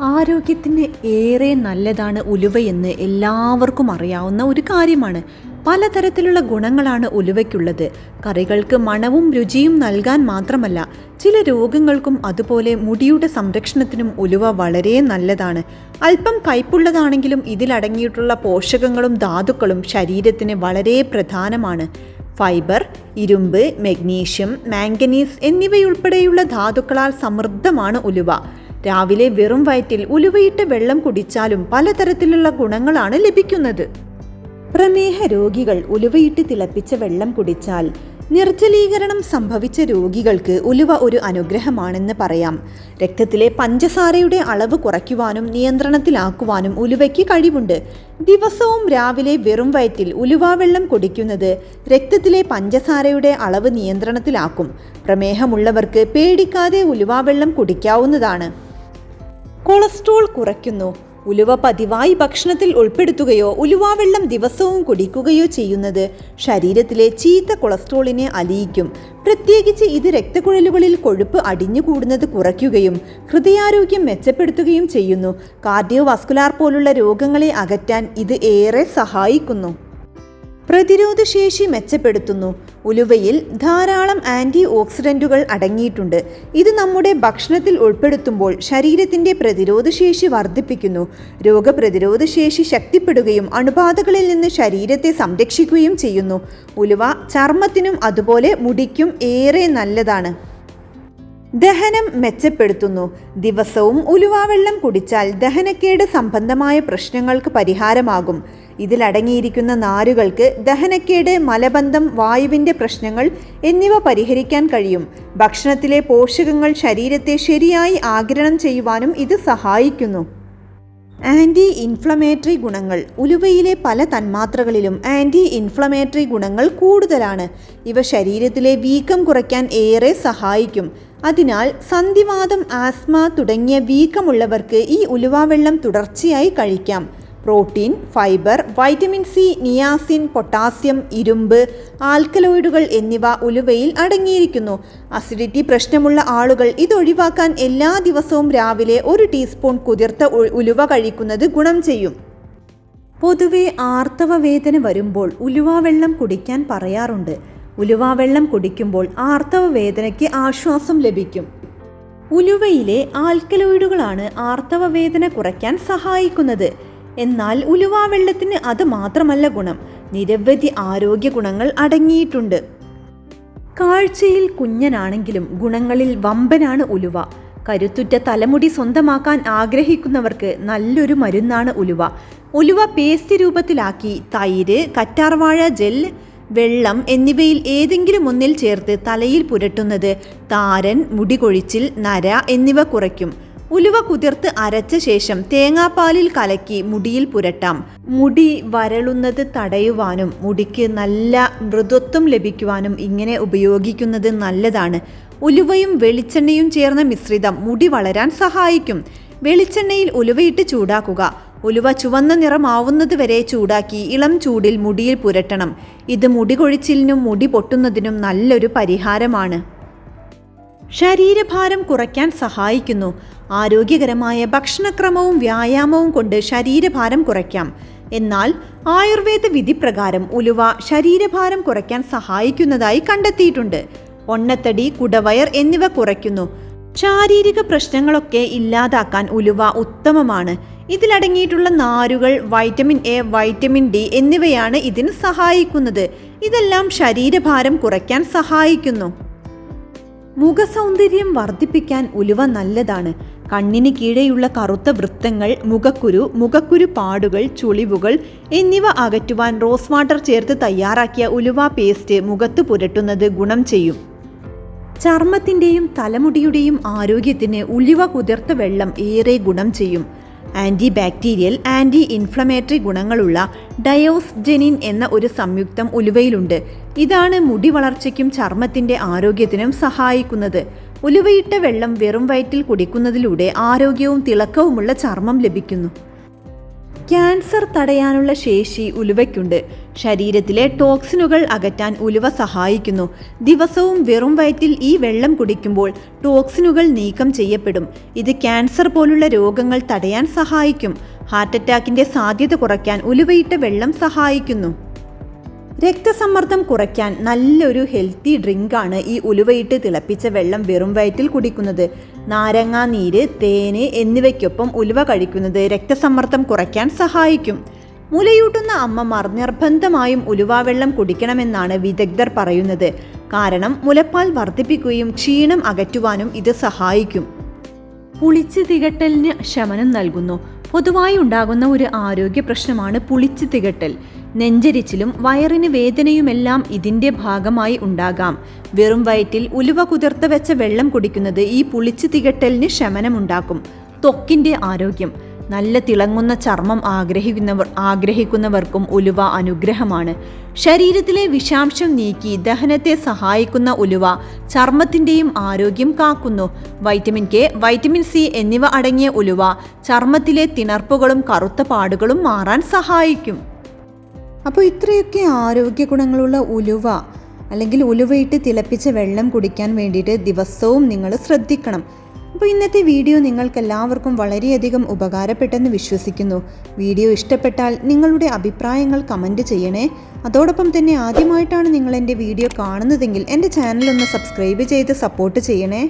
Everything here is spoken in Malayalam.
ആരോഗ്യത്തിന് ഏറെ നല്ലതാണ് ഉലുവയെന്ന് എല്ലാവർക്കും അറിയാവുന്ന ഒരു കാര്യമാണ്. പലതരത്തിലുള്ള ഗുണങ്ങളാണ് ഉലുവയ്ക്കുള്ളത്. കറികൾക്ക് മണവും രുചിയും നൽകാൻ മാത്രമല്ല ചില രോഗങ്ങൾക്കും അതുപോലെ മുടിയുടെ സംരക്ഷണത്തിനും ഉലുവ വളരെ നല്ലതാണ്. അല്പം കയ്പുള്ളതാണെങ്കിലും ഇതിലടങ്ങിയിട്ടുള്ള പോഷകങ്ങളും ധാതുക്കളും ശരീരത്തിന് വളരെ പ്രധാനമാണ്. ഫൈബർ ഇരുമ്പ് മെഗ്നീഷ്യം മാംഗനീസ് എന്നിവയുൾപ്പെടെയുള്ള ധാതുക്കളാൽ സമൃദ്ധമാണ് ഉലുവ. രാവിലെ വെറും വയറ്റിൽ ഉലുവയിട്ട് വെള്ളം കുടിച്ചാലും പലതരത്തിലുള്ള ഗുണങ്ങളാണ് ലഭിക്കുന്നത്. പ്രമേഹ രോഗികൾ ഉലുവയിട്ട് തിളപ്പിച്ച വെള്ളം കുടിച്ചാൽ നിർജലീകരണം സംഭവിച്ച രോഗികൾക്ക് ഉലുവ ഒരു അനുഗ്രഹമാണെന്ന് പറയാം. രക്തത്തിലെ പഞ്ചസാരയുടെ അളവ് കുറയ്ക്കുവാനും നിയന്ത്രണത്തിലാക്കുവാനും ഉലുവയ്ക്ക് കഴിവുണ്ട്. ദിവസവും രാവിലെ വെറും വയറ്റിൽ ഉലുവാവെള്ളം കുടിക്കുന്നത് രക്തത്തിലെ പഞ്ചസാരയുടെ അളവ് നിയന്ത്രണത്തിലാക്കും. പ്രമേഹമുള്ളവർക്ക് പേടിക്കാതെ ഉലുവാവെള്ളം കുടിക്കാവുന്നതാണ്. കൊളസ്ട്രോൾ കുറയ്ക്കുന്നു. ഉലുവ പതിവായി ഭക്ഷണത്തിൽ ഉൾപ്പെടുത്തുകയോ ഉലുവാവെള്ളം ദിവസവും കുടിക്കുകയോ ചെയ്യുന്നത് ശരീരത്തിലെ ചീത്ത കൊളസ്ട്രോളിനെ അലിയിക്കും. പ്രത്യേകിച്ച് ഇത് രക്തക്കുഴലുകളിൽ കൊഴുപ്പ് അടിഞ്ഞുകൂടുന്നത് കുറയ്ക്കുകയും ഹൃദയാരോഗ്യം മെച്ചപ്പെടുത്തുകയും ചെയ്യുന്നു. കാർഡിയോവാസ്കുലാർ പോലുള്ള രോഗങ്ങളെ അകറ്റാൻ ഇത് ഏറെ സഹായിക്കുന്നു. പ്രതിരോധശേഷി മെച്ചപ്പെടുത്തുന്നു. ഉലുവയിൽ ധാരാളം ആന്റി ഓക്സിഡന്റുകൾ അടങ്ങിയിട്ടുണ്ട്. ഇത് നമ്മുടെ ഭക്ഷണത്തിൽ ഉൾപ്പെടുത്തുമ്പോൾ ശരീരത്തിന്റെ പ്രതിരോധശേഷി വർദ്ധിപ്പിക്കുന്നു. രോഗപ്രതിരോധശേഷി ശക്തിപ്പെടുകയും അണുബാധകളിൽ നിന്ന് ശരീരത്തെ സംരക്ഷിക്കുകയും ചെയ്യുന്നു. ഉലുവ ചർമ്മത്തിനും അതുപോലെ മുടിക്കും ഏറെ നല്ലതാണ്. ദഹനം മെച്ചപ്പെടുത്തുന്നു. ദിവസവും ഉലുവാവെള്ളം കുടിച്ചാൽ ദഹനക്കേട് സംബന്ധമായ പ്രശ്നങ്ങൾക്ക് പരിഹാരമാകും. ഇതിലടങ്ങിയിരിക്കുന്ന നാരുകൾക്ക് ദഹനക്കേട് മലബന്ധം വായുവിന്റെ പ്രശ്നങ്ങൾ എന്നിവ പരിഹരിക്കാൻ കഴിയും. ഭക്ഷണത്തിലെ പോഷകങ്ങൾ ശരീരത്തെ ശരിയായി ആഗിരണം ചെയ്യുവാനും ഇത് സഹായിക്കുന്നു. ആന്റി ഇൻഫ്ലമേറ്ററി ഗുണങ്ങൾ. ഉലുവയിലെ പല തന്മാത്രകളിലും ആന്റി ഇൻഫ്ലമേറ്ററി ഗുണങ്ങൾ കൂടുതലാണ്. ഇവ ശരീരത്തിലെ വീക്കം കുറയ്ക്കാൻ ഏറെ സഹായിക്കും. അതിനാൽ സന്ധിവാദം ആസ്മ തുടങ്ങിയ വീക്കമുള്ളവർക്ക് ഈ ഉലുവാവെള്ളം തുടർച്ചയായി കഴിക്കാം. Protein fibre vitamin C niacin potassium ഇരുമ്പ് ആൽക്കലോയിഡുകൾ എന്നിവ ഉലുവയിൽ അടങ്ങിയിരിക്കുന്നു. അസിഡിറ്റി പ്രശ്നമുള്ള ആളുകൾ ഇതൊഴിവാക്കാൻ എല്ലാ ദിവസവും രാവിലെ ഒരു ടീസ്പൂൺ കുതിർത്ത ഉലുവ കഴിക്കുന്നത് ഗുണം ചെയ്യും. പൊതുവെ ആർത്തവ വേദന വരുമ്പോൾ ഉലുവാവെള്ളം കുടിക്കാൻ പറയാറുണ്ട്. ഉലുവാവെള്ളം കുടിക്കുമ്പോൾ ആർത്തവ വേദനയ്ക്ക് ആശ്വാസം ലഭിക്കും. ഉലുവയിലെ ആൽക്കലോയിഡുകളാണ് ആർത്തവ വേദന കുറയ്ക്കാൻ സഹായിക്കുന്നത്. എന്നാൽ ഉലുവാവെള്ളത്തിന് അത് മാത്രമല്ല ഗുണം. നിരവധി ആരോഗ്യ ഗുണങ്ങൾ അടങ്ങിയിട്ടുണ്ട്. കാഴ്ചയിൽ കുഞ്ഞനാണെങ്കിലും ഗുണങ്ങളിൽ വമ്പനാണ് ഉലുവ. കരുത്തുറ്റ തലമുടി സ്വന്തമാക്കാൻ ആഗ്രഹിക്കുന്നവർക്ക് നല്ലൊരു മരുന്നാണ് ഉലുവ. ഉലുവ പേസ്റ്റ് രൂപത്തിലാക്കി തൈര് കറ്റാർവാഴ ജെൽ വെള്ളം എന്നിവയിൽ ഏതെങ്കിലും ഒന്നിൽ ചേർത്ത് തലയിൽ പുരട്ടുന്നത് താരൻ മുടികൊഴിച്ചിൽ നര എന്നിവ കുറയ്ക്കും. ഉലുവ കുതിർത്ത് അരച്ച ശേഷം തേങ്ങാപ്പാലിൽ കലക്കി മുടിയിൽ പുരട്ടാം. മുടി വരളുന്നത് തടയുവാനും മുടിക്ക് നല്ല മൃദുത്വം ലഭിക്കുവാനും ഇങ്ങനെ ഉപയോഗിക്കുന്നത് നല്ലതാണ്. ഉലുവയും വെളിച്ചെണ്ണയും ചേർന്ന മിശ്രിതം മുടി വളരാൻ സഹായിക്കും. വെളിച്ചെണ്ണയിൽ ഉലുവയിട്ട് ചൂടാക്കുക. ഉലുവ ചുവന്ന നിറമാവുന്നത് വരെ ചൂടാക്കി ഇളം ചൂടിൽ മുടിയിൽ പുരട്ടണം. ഇത് മുടി കൊഴിച്ചിലിനും മുടി പൊട്ടുന്നതിനും നല്ലൊരു പരിഹാരമാണ്. ശരീരഭാരം കുറയ്ക്കാൻ സഹായിക്കുന്നു. ആരോഗ്യകരമായ ഭക്ഷണക്രമവും വ്യായാമവും കൊണ്ട് ശരീരഭാരം കുറയ്ക്കാം. എന്നാൽ ആയുർവേദ വിധി പ്രകാരം ഉലുവ ശരീരഭാരം കുറയ്ക്കാൻ സഹായിക്കുന്നതായി കണ്ടെത്തിയിട്ടുണ്ട്. ഒണ്ണത്തടി കുടവയർ എന്നിവ കുറയ്ക്കുന്നു. ശാരീരിക പ്രശ്നങ്ങളൊക്കെ ഇല്ലാതാക്കാൻ ഉലുവ ഉത്തമമാണ്. ഇതിലടങ്ങിയിട്ടുള്ള നാരുകൾ വൈറ്റമിൻ എ വൈറ്റമിൻ ഡി എന്നിവയാണ് ഇതിന് സഹായിക്കുന്നത്. ഇതെല്ലാം ശരീരഭാരം കുറയ്ക്കാൻ സഹായിക്കുന്നു. മുഖസൗന്ദര്യം വർദ്ധിപ്പിക്കാൻ ഉലുവ നല്ലതാണ്. കണ്ണിന് കീഴെയുള്ള കറുത്ത വൃത്തങ്ങൾ മുഖക്കുരു മുഖക്കുരു പാടുകൾ ചുളിവുകൾ എന്നിവ അകറ്റുവാൻ റോസ് വാട്ടർ ചേർത്ത് തയ്യാറാക്കിയ ഉലുവ പേസ്റ്റ് മുഖത്ത് പുരട്ടുന്നത് ഗുണം ചെയ്യും. ചർമ്മത്തിന്റെയും തലമുടിയുടെയും ആരോഗ്യത്തിന് ഉലുവ കുതിർത്ത വെള്ളം ഏറെ ഗുണം ചെയ്യും. ആന്റി ബാക്ടീരിയൽ ആന്റി ഇൻഫ്ലമേറ്ററി ഗുണങ്ങളുള്ള ഡയോസ്ജെനിൻ എന്ന ഒരു സംയുക്തം ഉലുവയിലുണ്ട്. ഇതാണ് മുടി വളർച്ചയ്ക്കും ചർമ്മത്തിന്റെ ആരോഗ്യത്തിനും സഹായിക്കുന്നത്. ഉലുവയിട്ട വെള്ളം വെറും വയറ്റിൽ കുടിക്കുന്നതിലൂടെ ആരോഗ്യവും തിളക്കവുമുള്ള ചർമ്മം ലഭിക്കുന്നു. ക്യാൻസർ തടയാനുള്ള ശേഷി ഉലുവയ്ക്കുണ്ട്. ശരീരത്തിലെ ടോക്സിനുകൾ അകറ്റാൻ ഉലുവ സഹായിക്കുന്നു. ദിവസവും വെറും വയറ്റിൽ ഈ വെള്ളം കുടിക്കുമ്പോൾ ടോക്സിനുകൾ നീക്കം ചെയ്യപ്പെടും. ഇത് ക്യാൻസർ പോലുള്ള രോഗങ്ങൾ തടയാൻ സഹായിക്കും. ഹാർട്ട് അറ്റാക്കിന്റെ സാധ്യത കുറയ്ക്കാൻ ഉലുവയിട്ട വെള്ളം സഹായിക്കുന്നു. രക്തസമ്മർദ്ദം കുറയ്ക്കാൻ നല്ലൊരു ഹെൽത്തി ഡ്രിങ്കാണ് ഈ ഉലുവയിട്ട് തിളപ്പിച്ച വെള്ളം വെറും വയറ്റിൽ കുടിക്കുന്നത്. നാരങ്ങാ നീര് തേന് എന്നിവയ്ക്കൊപ്പം ഉലുവ കഴിക്കുന്നത് രക്തസമ്മർദ്ദം കുറയ്ക്കാൻ സഹായിക്കും. മുലയൂട്ടുന്ന അമ്മമാർ നിർബന്ധമായും ഉലുവാവെള്ളം കുടിക്കണമെന്നാണ് വിദഗ്ധർ പറയുന്നത്. കാരണം മുലപ്പാൽ വർദ്ധിപ്പിക്കുകയും ക്ഷീണം അകറ്റുവാനും ഇത് സഹായിക്കും. പുളിച്ച് തികട്ടലിന് ശമനം നൽകുന്നു. പൊതുവായി ഉണ്ടാകുന്ന ഒരു ആരോഗ്യ പ്രശ്നമാണ് പുളിച്ച് തികട്ടൽ. നെഞ്ചരിച്ചിലും വയറിന് വേദനയുമെല്ലാം ഇതിന്റെ ഭാഗമായി ഉണ്ടാകാം. വെറും വയറ്റിൽ ഉലുവ കുതിർത്ത് വെച്ച വെള്ളം കുടിക്കുന്നത് ഈ പുളിച്ച് തികട്ടലിന് ശമനമുണ്ടാക്കും. ത്വക്കിന്റെ ആരോഗ്യം. നല്ല തിളങ്ങുന്ന ചർമ്മം ആഗ്രഹിക്കുന്നവർ ആഗ്രഹിക്കുന്നവർക്കും ഉലുവ അനുഗ്രഹമാണ്. ശരീരത്തിലെ വിഷാംശം നീക്കി ദഹനത്തെ സഹായിക്കുന്ന ഉലുവ ചർമ്മത്തിന്റെയും ആരോഗ്യം കാക്കുന്നു. വൈറ്റമിൻ കെ വൈറ്റമിൻ സി എന്നിവ അടങ്ങിയ ഉലുവ ചർമ്മത്തിലെ തിണർപ്പുകളും കറുത്ത പാടുകളും മാറാൻ സഹായിക്കും. അപ്പോൾ ഇത്രയൊക്കെ ആരോഗ്യ ഗുണങ്ങളുള്ള ഉലുവ അല്ലെങ്കിൽ ഉലുവയിട്ട് തിളപ്പിച്ച വെള്ളം കുടിക്കാൻ വേണ്ടിയിട്ട് ദിവസവും നിങ്ങൾ ശ്രദ്ധിക്കണം. അപ്പോൾ ഇന്നത്തെ വീഡിയോ നിങ്ങൾക്കെല്ലാവർക്കും വളരെയധികം ഉപകാരപ്പെട്ടെന്ന് വിശ്വസിക്കുന്നു. വീഡിയോ ഇഷ്ടപ്പെട്ടാൽ നിങ്ങളുടെ അഭിപ്രായങ്ങൾ കമന്റ് ചെയ്യണേ. അതോടൊപ്പം തന്നെ ആദ്യമായിട്ടാണ് നിങ്ങൾ എന്റെ വീഡിയോ കാണുന്നതെങ്കിൽ എന്റെ ചാനലൊന്ന് സബ്സ്ക്രൈബ് ചെയ്ത് സപ്പോർട്ട് ചെയ്യണേ.